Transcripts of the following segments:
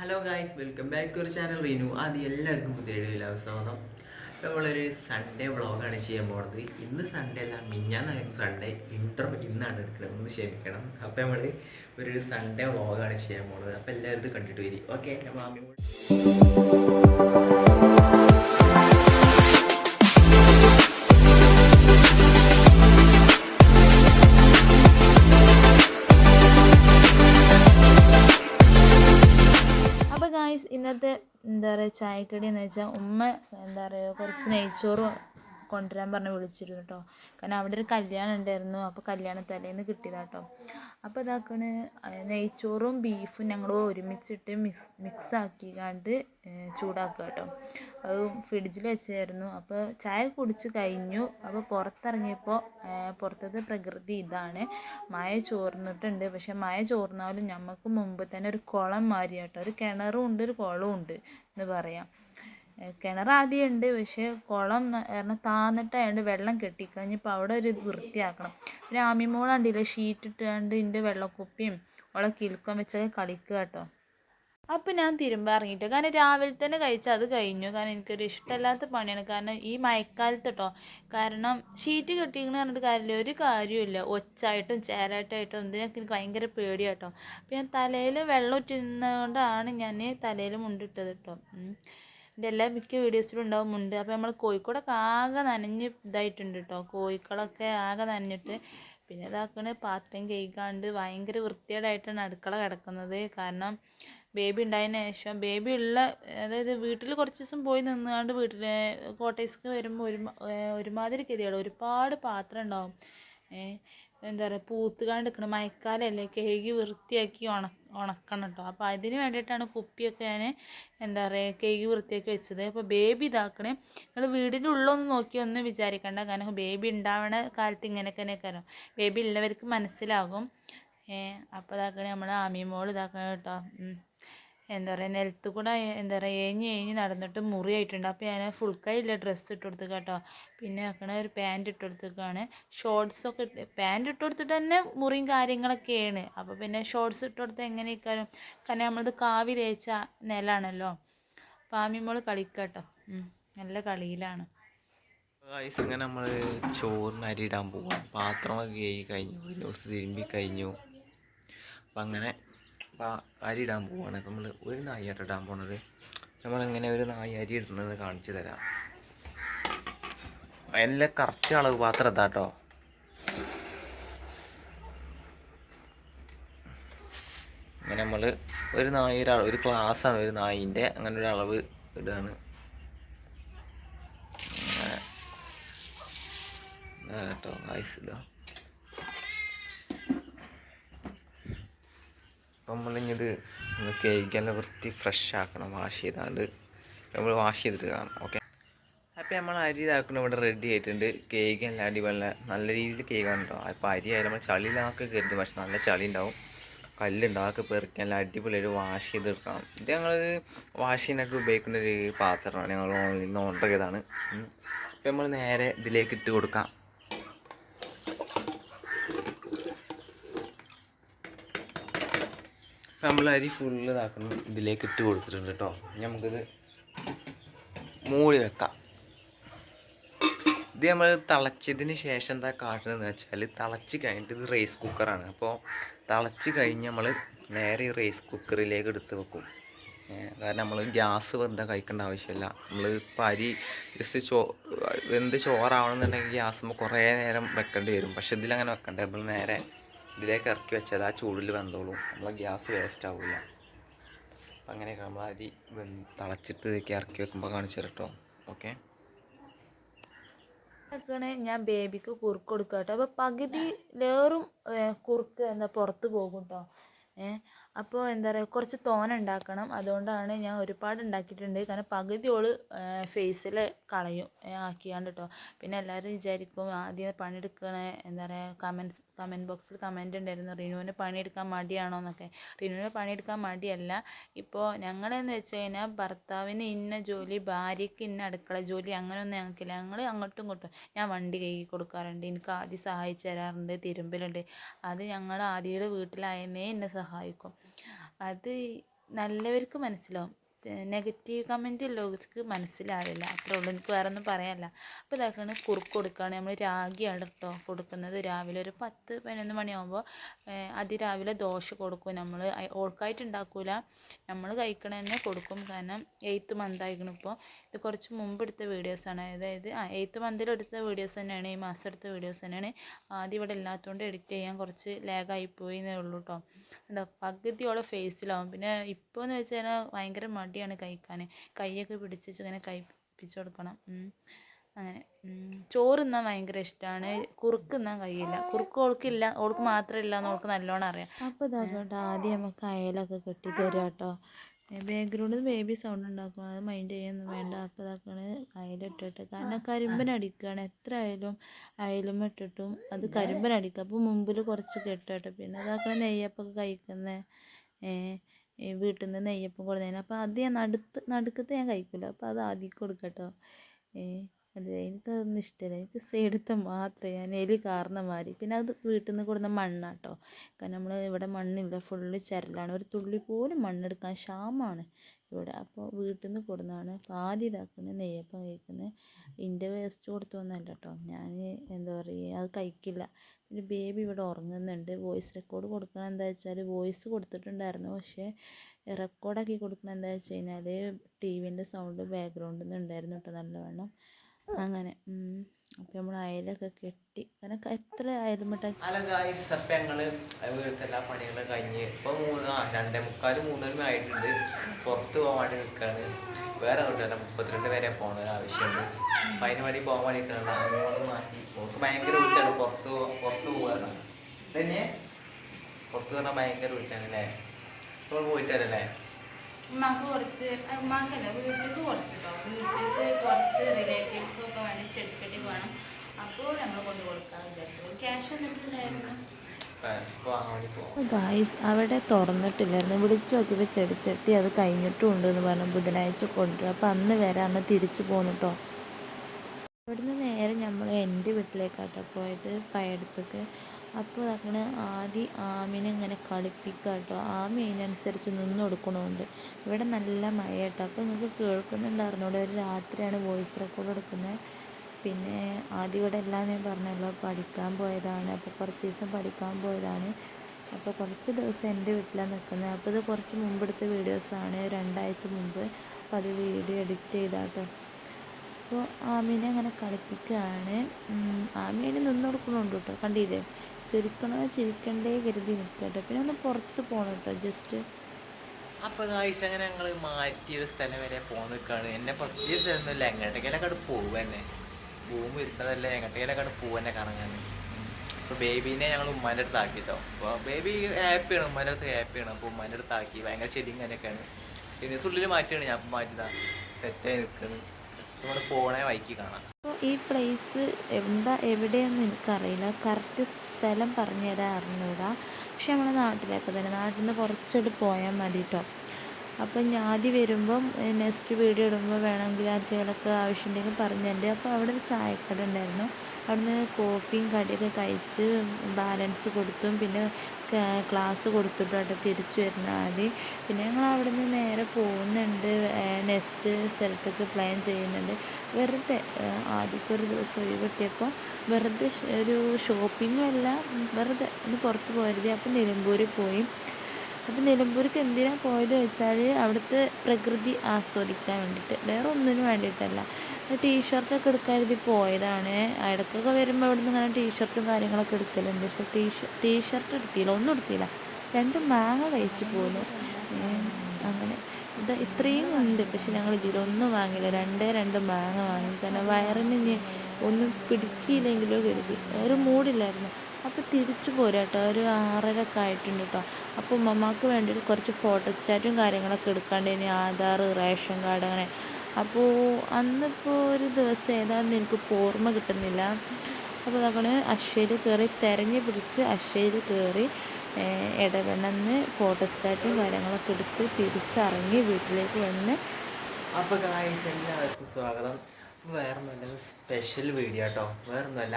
Hello guys welcome back to ഒരു channel Reenu അത് എല്ലാവർക്കും പുതിയ വീഡിയോയിലാണ് സ്വാഗതം. നമ്മളൊരു സൺഡേ വ്ളോഗാണ് ചെയ്യാൻ പോകുന്നത് ഇന്ന് സൺഡേ അല്ല മിഞ്ഞാന്നായിരുന്നു സൺഡേ ഇൻട്രോ ഇന്നാണ് എടുക്കുന്നത്. ഒന്ന് ക്ഷമിക്കണം. അപ്പോൾ നമ്മൾ ഒരു സൺഡേ വ്ളോഗാണ് ചെയ്യാൻ പോകുന്നത് അപ്പോൾ എല്ലാവരും ഇത് കണ്ടിട്ട് വരും. ഓക്കെ മാമി ചായക്കടി എന്ന് വെച്ചാൽ ഉമ്മ എന്താ പറയുക കുറച്ച് നെയ്ച്ചോറ് കൊണ്ടുവരാൻ പറഞ്ഞ് വിളിച്ചിരുന്നു കേട്ടോ കാരണം അവിടെ ഒരു കല്യാണം ഉണ്ടായിരുന്നു. അപ്പോൾ കല്യാണ തലേന്ന് കിട്ടിയതാ കേട്ടോ അപ്പോൾ ഇതാക്കണ് നെയ്ച്ചോറും ബീഫും ഞങ്ങൾ ഒരുമിച്ചിട്ട് മിക്സ് മിക്സ് ആക്കിക്കാണ്ട് ചൂടാക്കുക കേട്ടോ അത് ഫ്രിഡ്ജിൽ വെച്ചായിരുന്നു. അപ്പോൾ ചായ കുടിച്ച് കഴിഞ്ഞു. അപ്പോൾ പുറത്തിറങ്ങിയപ്പോൾ പുറത്തത്തെ പ്രകൃതി ഇതാണ്. മഴ ചോർന്നിട്ടുണ്ട്. പക്ഷേ മഴ ചോർന്നാലും നമുക്ക് മുമ്പ് തന്നെ ഒരു കുളം മാറി കേട്ടോ ഒരു കിണറും ഉണ്ട് ഒരു കുളവും ഉണ്ട്. എന്ന് പറയാം. കിണർ ആദ്യം ഉണ്ട് പക്ഷേ കുളം കാരണം താന്നിട്ടായതുകൊണ്ട് വെള്ളം കെട്ടിക്കഴിഞ്ഞപ്പോൾ അവിടെ ഒരു വൃത്തിയാക്കണം. പിന്നെ ആമിമോളാണ്ടില്ലേ ഷീറ്റ് ഇട്ടുകൊണ്ട് ഇതിന്റെ വെള്ളക്കുപ്പിയും ഓളെ കിലുക്കം വെച്ചൊക്കെ കളിക്കുക കേട്ടോ അപ്പം ഞാൻ തിരുമ്പാൻ ഇറങ്ങിയിട്ട് കാരണം രാവിലെ തന്നെ കഴിച്ചാൽ അത് കഴിഞ്ഞു. കാരണം എനിക്കൊരു ഇഷ്ടമല്ലാത്ത പണിയാണ്. കാരണം ഈ മഴക്കാലത്ത് കേട്ടോ കാരണം ഷീറ്റ് കെട്ടിയെന്ന് പറഞ്ഞിട്ട് കാര്യമില്ല. ഒരു കാര്യമില്ല ഒച്ചായിട്ടും ചേരായിട്ടായിട്ടും എന്തിനൊക്കെ എനിക്ക് ഭയങ്കര പേടിയാട്ടോ. അപ്പം ഞാൻ തലയിൽ വെള്ളം ഉറ്റുന്നതുകൊണ്ടാണ് ഞാൻ തലയിൽ മുണ്ടിട്ടത് കേട്ടോ എന്റെ എല്ലാ മിക്ക വീഡിയോസിലും ഉണ്ടാവും മുണ്ട്. അപ്പോൾ നമ്മൾ കോഴിക്കോടൊക്കെ ആകെ നനഞ്ഞ് ഇതായിട്ടുണ്ട് കേട്ടോ കോഴിക്കളൊക്കെ ആകെ നനഞ്ഞിട്ട് പിന്നെ ഇതാക്കണ പാത്രം കഴുകാണ്ട് ഭയങ്കര വൃത്തികേടായിട്ടാണ് അടുക്കള കിടക്കുന്നത്. കാരണം ബേബി ഉണ്ടായതിന് ശേഷം ബേബി ഉള്ള അതായത് വീട്ടിൽ കുറച്ച് ദിവസം പോയി നിന്നുകൊണ്ട് വീട്ടിൽ കോട്ടേഴ്സ്ക്ക് വരുമ്പോൾ ഒരു ഒരുമാതിരി ഗതികേട്. ഒരുപാട് പാത്രം ഉണ്ടാവും. എന്താ പറയുക പൂത്തുകാണ്ട് നിൽക്കണം മഴക്കാലമല്ലേ കഴുകി വൃത്തിയാക്കി ഉണ ഉണക്കണം കേട്ടോ അപ്പോൾ അതിന് വേണ്ടിയിട്ടാണ് കുപ്പിയൊക്കെ ഞാൻ എന്താ പറയുക കഴുകി വൃത്തിയാക്കി വെച്ചത്. അപ്പോൾ ബേബി ഇതാക്കണേ നിങ്ങൾ വീടിന്റെ ഉള്ളൊന്നും നോക്കി ഒന്ന് വിചാരിക്കണ്ട. കാരണം ബേബി ഉണ്ടാവണ കാലത്ത് ഇങ്ങനെയൊക്കെ തന്നെ കാരണം ബേബി ഉള്ളവർക്ക് മനസ്സിലാകും. അപ്പോൾ ഇതാക്കണേ നമ്മൾ ആമിമോൾ ഇതാക്കണം കേട്ടോ. എന്താ പറയുക നിലത്ത് കൂടെ എന്താ പറയുക ഏഞ്ഞ് ഏഞ്ഞ് നടന്നിട്ട് മുറിയായിട്ടുണ്ട്. അപ്പോൾ ഞാൻ ഫുൾ കൈയില്ല ഡ്രസ്സ് ഇട്ട് കൊടുത്തു കേട്ടോ. പിന്നെ ആക്കണ ഒരു പാന്റ് ഇട്ട് കൊടുത്തേക്കാണ്. ഷോർട്സൊക്കെ പാന്റ് ഇട്ട് കൊടുത്തിട്ട് തന്നെ മുറിയും കാര്യങ്ങളൊക്കെയാണ്. അപ്പോൾ പിന്നെ ഷോർട്സ് ഇട്ട് കൊടുത്താൽ എങ്ങനെയൊക്കെയാലും കാരണം നമ്മളത് കാവി തേച്ച നിലാണല്ലോ. പാമിമോൾ കളിക്കട്ടോ നല്ല കളിയിലാണ്. ഇങ്ങനെ നമ്മൾ ചോറിന് അരി ഇടാൻ പോകും പാത്രമൊക്കെ കഴിഞ്ഞു. ഒരു ദിവസം തിരുമ്പി കഴിഞ്ഞു. അപ്പം അങ്ങനെ അരി ഇടാൻ പോവാണ്. നമ്മൾ ഒരു നായായിട്ട് ഇടാൻ പോണത്. നമ്മളിങ്ങനെ ഒരു നായി അരി ഇടുന്നത് കാണിച്ചു തരാം. എല്ലാം കറക്റ്റ് അളവ് പാത്രം എത്താട്ടോ അങ്ങനെ നമ്മൾ ഒരു നായിയുടെ ഒരു ക്ലാസ്സാണ് ഒരു നായിന്റെ അങ്ങനെ ഒരു അളവ് ഇതാ കേട്ടോ ഐസ് ഇതാ. നമ്മളിഞ്ഞത് ഒന്ന് കേൾക്കാനുള്ള വൃത്തി ഫ്രഷ് ആക്കണം വാഷ് ചെയ്താണ്ട് നമ്മൾ വാഷ് ചെയ്തിട്ട് കാണാം ഓക്കെ അപ്പോൾ നമ്മൾ അരി ഇതാക്കണം ഇവിടെ റെഡി ആയിട്ടുണ്ട്. കേക്ക് എല്ലാം അടിപൊളി നല്ല രീതിയിൽ കേക്ക് കേട്ടോ അപ്പോൾ അരി ആയാലും നമ്മൾ ചളിയിലാക്കി കരുതും പക്ഷെ നല്ല ചളി ഉണ്ടാവും. കല്ലുണ്ടാവും അതൊക്കെ പെറുക്കി നല്ല ഒരു വാഷ് ചെയ്തെടുക്കണം. ഇത് ഞങ്ങൾ വാഷ് ചെയ്യാനായിട്ട് ഉപയോഗിക്കുന്ന ഒരു പാത്രമാണ്. ഞങ്ങൾ ഓൺലൈനിൽ നിന്ന് ഓർഡർ ചെയ്തതാണ്. അപ്പോൾ നമ്മൾ നേരെ ഇതിലേക്ക് ഇട്ട് കൊടുക്കാം. നമ്മൾ അരി ഫുള്ള് ഇതാക്കണം. ഇതിലേക്ക് ഇട്ട് കൊടുത്തിട്ടുണ്ട് കേട്ടോ നമുക്കിത് മൂടി വെക്കാം. ഇത് നമ്മൾ തിളച്ചതിന് ശേഷം എന്താ കാട്ടുന്നതെന്ന് വെച്ചാൽ തിളച്ച് കഴിഞ്ഞിട്ട് ഇത് റൈസ് കുക്കറാണ് അപ്പോൾ തിളച്ച് കഴിഞ്ഞ് നമ്മൾ നേരെ ഈ റൈസ് കുക്കറിലേക്ക് എടുത്ത് വെക്കും. കാരണം നമ്മൾ ഗ്യാസ് വെന്താ കഴിക്കേണ്ട ആവശ്യമില്ല. നമ്മൾ ഇപ്പം അരി ജസ്റ്റ് ചോ വെന്ത് ചോറാവണമെന്നുണ്ടെങ്കിൽ ഗ്യാസ് കുറേ നേരം വെക്കേണ്ടി വരും. പക്ഷെ ഇതിലങ്ങനെ വെക്കണ്ട. നമ്മൾ നേരെ ഇതിലേക്ക് ഇറക്കി വെച്ചാൽ ആ ചൂടിൽ വെന്തോളും. നമ്മൾ ഗ്യാസ് വേസ്റ്റ് ആവില്ല അങ്ങനെയൊക്കെ നമ്മൾ അരി വെന്ത് തിളച്ചിട്ട് ഇതൊക്കെ ഇറക്കി വെക്കുമ്പോൾ കാണിച്ചു ഓക്കെ? ഞാൻ ബേബിക്ക് കുറുക്ക് കൊടുക്കുക കേട്ടോ. അപ്പോൾ പകുതി ലേറും കുറുക്ക് എന്താ പുറത്ത് പോകും കേട്ടോ ഏഹ് അപ്പോൾ എന്താ പറയുക കുറച്ച് തോന ഉണ്ടാക്കണം. അതുകൊണ്ടാണ് ഞാൻ ഒരുപാട് ഉണ്ടാക്കിയിട്ടുണ്ട്. കാരണം പകുതി ഓൾ ഫേസിൽ കളയും ആക്കിയാണ്ട് കേട്ടോ പിന്നെ എല്ലാവരും വിചാരിക്കും ആദ്യം പണിയെടുക്കണേ? എന്താ പറയുക കമൻസ് കമന്റ് ബോക്സിൽ കമന്റ് ഉണ്ടായിരുന്നു റിനുവിന് പണിയെടുക്കാൻ മടിയാണോ എന്നൊക്കെ. റിനുവിന് പണിയെടുക്കാൻ മടിയല്ല. ഇപ്പോൾ ഞങ്ങളെന്ന് വെച്ച് കഴിഞ്ഞാൽ ഭർത്താവിന് ഇന്ന ജോലി ഭാര്യയ്ക്ക് ഇന്ന അടുക്കള ജോലി അങ്ങനെയൊന്നും ഞങ്ങൾക്കില്ല. ഞങ്ങൾ അങ്ങോട്ടും ഇങ്ങോട്ടും ഞാൻ വണ്ടി കഴുകി കൊടുക്കാറുണ്ട്. എനിക്ക് ആദ്യം സഹായിച്ചു തരാറുണ്ട് തിരുമ്പലുണ്ട്. അത് ഞങ്ങൾ ആദ്യയുടെ വീട്ടിലായെന്നേ എന്നെ സഹായിക്കും. അത് നല്ലവർക്ക് മനസ്സിലാവും. നെഗറ്റീവ് കമന്റ് ലോകത്തേക്ക് മനസ്സിലാവില്ല. അത്രേ ഉള്ളൂ. എനിക്ക് വേറെ ഒന്നും പറയാനില്ല. അപ്പോൾ ഇതാക്കാണ് കുറുക്ക് കൊടുക്കുകയാണ് നമ്മൾ രാഗിയാണ് കേട്ടോ കൊടുക്കുന്നത്. രാവിലെ ഒരു പത്ത് പതിനൊന്ന് മണിയാകുമ്പോൾ അതിരാവിലെ ദോശ കൊടുക്കും. നമ്മൾ ഓൾക്കായിട്ട് ഉണ്ടാക്കൂല നമ്മൾ കഴിക്കണ തന്നെ കൊടുക്കും. കാരണം എയ്ത്ത് മന്ത് ആയിരിക്കണം ഇപ്പോൾ ഇത് കുറച്ച് മുമ്പ് എടുത്ത വീഡിയോസാണ് അതായത് ആ എയ്ത്ത് മന്തിൽ എടുത്ത വീഡിയോസ് തന്നെയാണ്. ഈ മാസം എടുത്ത വീഡിയോസ് തന്നെയാണ്. ആദ്യം ഇവിടെ ഇല്ലാത്തതുകൊണ്ട് എഡിറ്റ് ചെയ്യാൻ കുറച്ച് ലാഗായി പോയി എന്നേ ഉള്ളൂ കേട്ടോ ഉണ്ടോ പകുതിയോളം ഫേസിലാവും. പിന്നെ ഇപ്പോൾ എന്ന് വെച്ച് കഴിഞ്ഞാൽ ഭയങ്കര മടിയാണ് കഴിക്കാൻ കൈയൊക്കെ പിടിച്ച് ഇങ്ങനെ കഴിപ്പിച്ച് കൊടുക്കണം. അങ്ങനെ. ചോറ് തിന്നാൻ ഭയങ്കര ഇഷ്ടമാണ് കുറുക്ക് തിന്നാൻ കഴിയില്ല. കുറുക്ക് ഓൾക്കില്ല ഓൾക്ക് മാത്രമില്ല എന്ന് ഓൾക്ക് നല്ലോണം അറിയാം. അപ്പോൾ ഇതാക്കട്ടെ ആദ്യം നമുക്ക് അയലൊക്കെ കെട്ടി തരാം കേട്ടോ ബാക്ക്ഗ്രൗണ്ടിൽ ബേബി സൗണ്ട് ഉണ്ടാക്കും. അത് മൈൻഡ് ചെയ്യാൻ വേണ്ട. അപ്പോൾ ഇതാക്കണ അയലിട്ടിട്ട് കാരണം കരിമ്പനടിക്കുകയാണ് എത്ര ആയാലും അയലും ഇട്ടിട്ടും അത് കരിമ്പനടിക്കുക അപ്പോൾ മുമ്പിൽ കുറച്ച് കെട്ടട്ടെ പിന്നെ അതാക്കണ നെയ്യപ്പൊക്കെ കഴിക്കുന്ന. വീട്ടിൽ നിന്ന് നെയ്യപ്പം കൊടുത്തതിന് അപ്പോൾ അത് ഞാൻ നടുത്ത് നടുക്കത്ത് ഞാൻ കഴിക്കില്ല അപ്പോൾ അത് ആദ്യം കൊടുക്കട്ടോ. അത് എനിക്കതൊന്നും ഇഷ്ടമല്ല എനിക്ക് സൈഡത്തെ മാത്രമേ ഞാൻ എലി കാരണ മാതിരി. പിന്നെ അത് വീട്ടിൽ നിന്ന് കൊടുന്ന മണ്ണാട്ടോ. കാരണം നമ്മൾ ഇവിടെ മണ്ണില്ല. ഫുള്ള് ചരലാണ്. ഒരു തുള്ളി പോലും മണ്ണെടുക്കാൻ ക്ഷാമമാണ് ഇവിടെ. അപ്പോൾ വീട്ടിൽ നിന്ന് കൊടുന്നതാണ് ആദ്യം ഇതാക്കുന്നത് നെയ്യപ്പം കഴിക്കുന്നത് ഇതിന്റെ വേസ്റ്റ് കൊടുത്തൊന്നുമല്ല കേട്ടോ ഞാൻ എന്താ പറയുക അത് കഴിക്കില്ല. പിന്നെ ബേബി ഇവിടെ ഉറങ്ങുന്നുണ്ട് വോയിസ് റെക്കോർഡ് കൊടുക്കണം എന്താ വെച്ചാൽ വോയിസ് കൊടുത്തിട്ടുണ്ടായിരുന്നു. പക്ഷേ റെക്കോർഡാക്കി കൊടുക്കണം എന്താ വെച്ച് കഴിഞ്ഞാൽ ടി വിന്റെ സൗണ്ട് ബാക്ക്ഗ്രൗണ്ടിൽ നിന്ന് ഉണ്ടായിരുന്നു കേട്ടോ നല്ലവണ്ണം. അങ്ങനെ. അപ്പോൾ നമ്മൾ അയലൊക്കെ കെട്ടി. അങ്ങനെ എത്ര ഗായ്സ് അപ്പം ഞങ്ങൾ വീട്ടിലത്തെ എല്ലാ പണികളും കഴിഞ്ഞ് ഇപ്പൊ മൂന്ന് രണ്ടേ മുക്കാൽ മൂന്നരമേ ആയിട്ടുണ്ട്. പുറത്ത് പോകാൻ വേണ്ടി നിൽക്കാണ് വേറെ കിട്ടില്ല മുപ്പത്തിരണ്ട് വരെ പോകണ ആവശ്യമുണ്ട്. അപ്പം അതിന് വേണ്ടി പോകാൻ വേണ്ടിയിട്ടാണ് അങ്ങോട്ട് മാറ്റി. ഓർക്ക് ഭയങ്കര വീട്ടാണ് പുറത്ത് പുറത്ത് പോകാറ് തന്നെ പുറത്ത് പറഞ്ഞാൽ ഭയങ്കര വീട്ടാണ് അല്ലേ? ഇപ്പോൾ പോയിട്ടല്ലേ? ഉമ്മാക്ക് കുറച്ച് ഉമ്മാക്കല്ല വീട്ടിലേക്ക് കുറച്ച് കേട്ടോ വീട്ടിലേക്ക് കുറച്ച് റിലേറ്റീവ്സൊക്കെ ഒക്കെ ചെടി ചെടിച്ചെടി വേണം. അപ്പോൾ നമ്മൾ കൊണ്ട് കൊടുക്കാൻ വിചാരിച്ചു. ക്യാഷ് എന്തായിരുന്നു വേണ്ടി ഗായ്സ് അവിടെ തുറന്നിട്ടില്ലായിരുന്നു. വിളിച്ചു നോക്കിയപ്പോൾ ചെടിച്ചട്ടി അത് കഴിഞ്ഞിട്ടും ഉണ്ട് എന്ന് പറഞ്ഞു. ബുധനാഴ്ച കൊണ്ടുവരും. അപ്പം അന്ന് വരാൻ അന്ന് തിരിച്ചു പോന്നിട്ടോ അവിടുന്ന് ഇവിടുന്ന് നേരെ നമ്മൾ എന്റെ വീട്ടിലേക്കാട്ടോ പോയത് പയടത്തൊക്കെ അപ്പോൾ അങ്ങനെ ആദ്യം ആമിനെ ഇങ്ങനെ കളിപ്പിക്കുക കേട്ടോ. ആമി അതിനനുസരിച്ച് നിന്ന് കൊടുക്കണമുണ്ട്. ഇവിടെ നല്ല മഴ കേട്ടോ അപ്പോൾ നിങ്ങൾക്ക് കേൾക്കുന്നുണ്ടായിരുന്നോടെ ഒരു രാത്രിയാണ് വോയിസ് റെക്കോർഡ് എടുക്കുന്നത്. പിന്നെ ആദ്യം ഇവിടെ എല്ലാം ഞാൻ പറഞ്ഞല്ലോ പഠിക്കാൻ പോയതാണ്. അപ്പോൾ കുറച്ച് ദിവസം പഠിക്കാൻ പോയതാണ്. അപ്പോൾ കുറച്ച് ദിവസം എന്റെ വീട്ടിലാണ് നിൽക്കുന്നത്. അപ്പോൾ ഇത് കുറച്ച് മുമ്പെടുത്ത വീഡിയോസാണ് രണ്ടാഴ്ച മുമ്പ്. അപ്പോൾ അത് വീഡിയോ എഡിറ്റ് ചെയ്താട്ടോ. അപ്പോൾ ആമീനെ അങ്ങനെ കളിപ്പിക്കുകയാണ്. ആമീനെ നിന്ന് കൊടുക്കണുണ്ട് കേട്ടോ. കണ്ടില്ലേ? ചിരിക്കണോ ചിരിക്കണ്ടേ കരുതി നിൽക്കുക കേട്ടോ പിന്നെ ഒന്ന് പുറത്ത് പോകണം കേട്ടോ ജസ്റ്റ് അപ്പൊ ഗായ്സ് അങ്ങനെ ഞങ്ങൾ മാറ്റി ഒരു സ്ഥലം വരെ പോകാൻ നിൽക്കുകയാണ് എന്നെ പ്രത്യേകിച്ച് സ്ഥലമൊന്നുമില്ല എങ്ങോട്ടേക്കാലും അവിടെ പോകുക തന്നെ. ഭൂമി ഇരുട്ടതല്ലേ അവിടെ പോകുക തന്നെ കറങ്ങാൻ അപ്പോൾ ബേബീനെ ഞങ്ങൾ ഉമ്മാന്റെ അടുത്ത് ആക്കി കേട്ടോ അപ്പോൾ ബേബി ഹാപ്പിയാണ് ഉമ്മാന്റെ അടുത്ത് ഹാപ്പിയാണ് അപ്പോൾ ഉമ്മാന്റെ അടുത്ത് ആക്കി. ഭയങ്കര ചെടിയും കാര്യമൊക്കെയാണ്. പിന്നെ ഉള്ളിൽ മാറ്റിയാണ്. ഞാൻ ഇപ്പം മാറ്റിയതാ. സെറ്റായി നിൽക്കുന്നത് നമ്മൾ പോണേ വൈക്കി കാണാം. അപ്പോൾ ഈ പ്ലേസ് എന്താ എവിടെയെന്ന് എനിക്കറിയില്ല. കറക്റ്റ് സ്ഥലം പറഞ്ഞു തരാൻ അറിഞ്ഞൂടാ. പക്ഷെ നമ്മുടെ നാട്ടിലൊക്കെ തന്നെ നാട്ടിൽ നിന്ന് കുറച്ചോട്ട് പോയാൽ മതി കേട്ടോ അപ്പം ആദ്യം വരുമ്പം നെക്സ്റ്റ് വീഡിയോ ഇടുമ്പോൾ വേണമെങ്കിൽ ആർക്കെങ്കിലൊക്കെ ആവശ്യമുണ്ടെങ്കിൽ പറഞ്ഞിട്ടുണ്ട് അപ്പോൾ അവിടെ ഒരു ചായക്കട ഉണ്ടായിരുന്നു. അവിടുന്ന് കോഫിയും കടിയൊക്കെ കഴിച്ച് ബാലൻസ് കൊടുത്തും പിന്നെ ക്ലാസ് കൊടുത്തിട്ടായിട്ട് തിരിച്ചു വരുന്നത് പിന്നെ ഞങ്ങൾ അവിടെ നിന്ന് നേരെ പോകുന്നുണ്ട് നെക്സ്റ്റ് സ്ഥലത്തേക്ക് പ്ലാൻ ചെയ്യുന്നുണ്ട്. വെറുതെ ആദ്യത്തെ ഒരു ദിവസം ഒഴിവെത്തിയപ്പോൾ വെറുതെ ഒരു ഷോപ്പിങ്ങും അല്ല വെറുതെ ഒന്ന് പുറത്ത് പോയത് അപ്പം നിലമ്പൂരിൽ പോയി. അപ്പം നിലമ്പൂർക്ക് എന്തിനാണ് പോയത് വെച്ചാൽ അവിടുത്തെ പ്രകൃതി ആസ്വദിക്കാൻ വേണ്ടിയിട്ട് വേറെ ഒന്നിനും വേണ്ടിയിട്ടല്ല. ടീഷർട്ടൊക്കെ എടുക്കാൻ കരുതി പോയതാണ്. ഇടയ്ക്കൊക്കെ വരുമ്പോൾ ഇവിടെ നിന്ന് ഇങ്ങനെ ടീഷർട്ടും കാര്യങ്ങളൊക്കെ എടുക്കലുണ്ട്. പക്ഷെ ടീഷർട്ട് ടീഷർട്ട് എടുത്തില്ല ഒന്നും എടുത്തില്ല. രണ്ട് മാങ്ങ കഴിച്ചു പോന്നു. അങ്ങനെ. ഇത് ഇത്രയും ഉണ്ട്. പക്ഷെ ഞങ്ങൾ ഇതിലൊന്നും വാങ്ങില്ല രണ്ടേ രണ്ട് മാങ്ങ വാങ്ങി. തന്നെ വയറിന് ഇനി ഒന്നും പിടിച്ചില്ലെങ്കിലോ കരുതി. ഒരു മൂടില്ലായിരുന്നു. അപ്പോൾ തിരിച്ചു പോരാ കേട്ടോ ഒരു ആറരൊക്കെ ആയിട്ടുണ്ട് കേട്ടോ അപ്പോൾ ഉമ്മമാക്ക് വേണ്ടിയിട്ട് കുറച്ച് ഫോട്ടോസ്റ്റാറ്റും കാര്യങ്ങളൊക്കെ എടുക്കാണ്ട് ഇനി ആധാർ റേഷൻ കാർഡ് അങ്ങനെ അപ്പോൾ അന്നിപ്പോൾ ഒരു ദിവസം ഏതാണെന്ന് എനിക്ക് ഓർമ്മ കിട്ടുന്നില്ല. അപ്പോൾ നമ്മൾ അക്ഷയിൽ കയറി തിരഞ്ഞു പിടിച്ച് അക്ഷയിൽ കയറി ഇടവെണ്ണെന്ന് ഫോട്ടോസ്റ്റാറ്റും കാര്യങ്ങളൊക്കെ എടുത്ത് തിരിച്ചിറങ്ങി വീട്ടിലേക്ക് വന്ന് അപ്പോൾ ഗായ്സ് എല്ലാവർക്കും സ്വാഗതം. വേറെ നല്ല സ്പെഷ്യൽ വീഡിയോ കേട്ടോ വേറൊന്നുമല്ല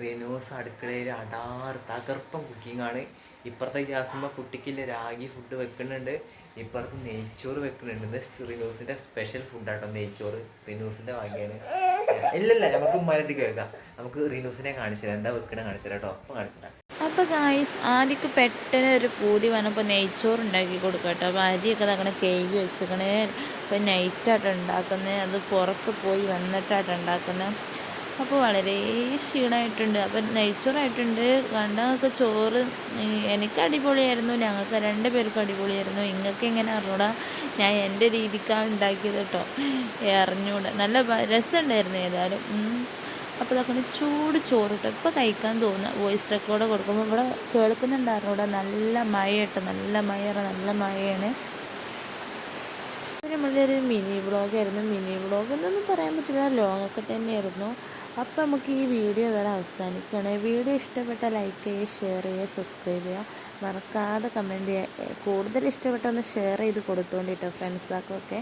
റിനൂസ് അടുക്കളയിൽ അടാർ തകർപ്പം കുക്കിംഗ് ആണ്. ഇപ്പുറത്തെ ഗ്യാസുമ്പോൾ കുട്ടിക്കില്ല രാഗി ഫുഡ് വെക്കുന്നുണ്ട്. ഇപ്പുറത്ത് നെയ്ച്ചോറ് വെക്കുന്നുണ്ട് റിനൂസിന്റെ സ്പെഷ്യൽ ഫുഡാട്ടോ നെയ്ച്ചോറ്. റിനൂസിന്റെ വാങ്ങിയാണ് ഇല്ലല്ല നമുക്ക് ഉമ്മാരത്തി കേൾക്കാം. നമുക്ക് റിനൂസിനെ കാണിച്ചു തരാം. എന്താ വെക്കണ കാണിച്ചു തരാം കേട്ടോ അപ്പം കാണിച്ചു തരാം. അപ്പോൾ ഗായ്സ് ആദ്യമൊക്കെ പെട്ടെന്ന് ഒരു പൂതി വന്നപ്പോൾ നെയ്ച്ചോറ് ഉണ്ടാക്കി കൊടുക്കുക കേട്ടോ അപ്പോൾ അരിയൊക്കെ അങ്ങനെ കേക്ക് വെച്ചിക്കണേ അപ്പോൾ നൈറ്റായിട്ട് ഉണ്ടാക്കുന്നത് അത് പുറത്ത് പോയി വന്നിട്ടായിട്ട് ഉണ്ടാക്കുന്നത് അപ്പോൾ വളരെ ക്ഷീണമായിട്ടുണ്ട് അപ്പം നെയ്ച്ചോറായിട്ടുണ്ട്. കണ്ടങ്ങൾക്ക് ചോറ് എനിക്ക് അടിപൊളിയായിരുന്നു. ഞങ്ങൾക്ക് രണ്ട് പേർക്കും അടിപൊളിയായിരുന്നു. നിങ്ങൾക്ക് എങ്ങനെ അറിഞ്ഞൂടാ? ഞാൻ എന്റെ രീതിക്കാണ് ഉണ്ടാക്കിയത് കേട്ടോ. അറിഞ്ഞൂടാ. നല്ല രസമുണ്ടായിരുന്നു ഏതായാലും. അപ്പോൾ ഇതൊക്കെ ചൂട് ചോറ് ചോറിട്ട് ഇപ്പോൾ കഴിക്കാൻ തോന്നുന്നു. വോയിസ് റെക്കോർഡ് കൊടുക്കുമ്പോൾ ഇവിടെ കേൾക്കുന്നുണ്ടായിരുന്നു ഇവിടെ നല്ല മഴ കേട്ടോ നല്ല മഴ നല്ല മഴയാണ്. പിന്നെ നമ്മളൊരു മിനി വ്ളോഗായിരുന്നു മിനി വ്ളോഗ് എന്നൊന്നും പറയാൻ പറ്റില്ല. ലോങ്ങൊക്കെ തന്നെയായിരുന്നു. അപ്പോൾ നമുക്ക് ഈ വീഡിയോ ഇവിടെ അവസാനിക്കുകയാണ്. വീഡിയോ ഇഷ്ടപ്പെട്ട ലൈക്ക് ചെയ്യുക ഷെയർ ചെയ്യുക സബ്സ്ക്രൈബ് ചെയ്യുക. മറക്കാതെ കമന്റ് ചെയ്യുക. കൂടുതൽ ഇഷ്ടപ്പെട്ടൊന്ന് ഷെയർ ചെയ്ത് കൊടുത്തോണ്ടിട്ടോ ഫ്രണ്ട്സാക്കൊക്കെ